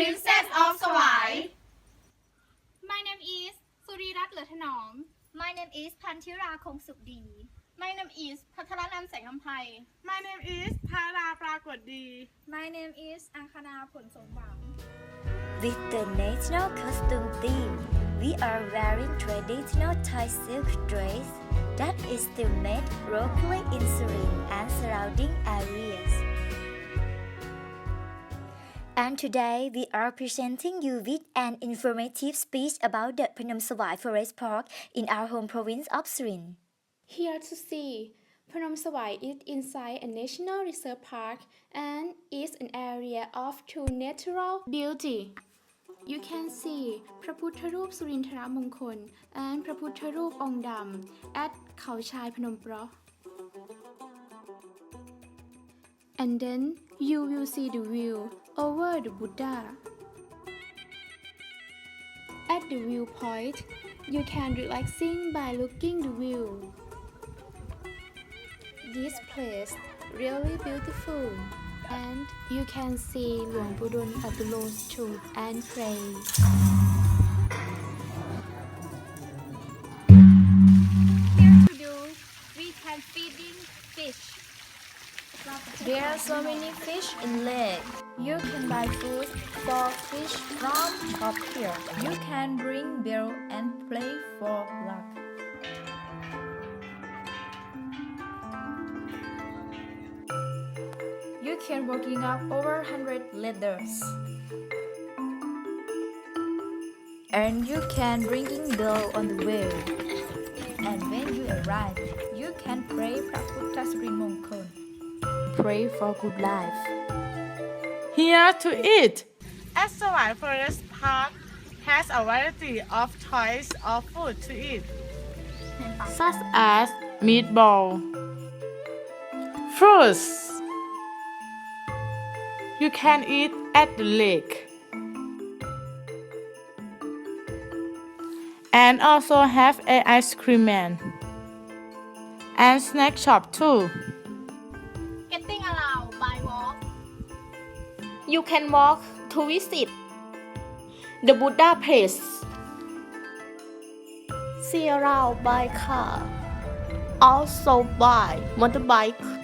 Princess of Swai My name is สุรีรัตน์เหลือถนอม My name is พันธิราคงสุขดี My name is พัทรนันท์แสงคำไพ My name is พาราปรากฏดี My name is อังคณาผลสมหวัง With the national costume theme, we are wearing traditional Thai silk dress that is still made locally in Surin and surrounding areas. And today we are presenting you with an informative speech about the Phnom Savai Forest Park in our home province of Surin. Here to see, Phnom Savai is inside a national reserve park and is an area of true natural beauty. You can see พระพุทธรูปสุรินทรมงคล and พระพุทธรูปองค์ดำ at เขาชายพนมเปราะ and then you will see the view over the Buddha. At the viewpoint, you can relaxing by looking the view. This place really beautiful and you can see Luang Pudun Abdulloh's tomb and pray. There are so many fish in lake. You can buy food for fish from up here. You can bring bill and play for luck. You can working up over 100 letters. And you can bringing bill on the way. And when you arrive, you can pray Srimongkol. Pray for good life. Here to eat. At Savai Forest Park has a variety of choice of food to eat. Such as meatball. Fruits. You can eat at the lake. And also have a ice cream man. And snack shop too You can walk to visit the Buddha place. See around by car, also by motorbike.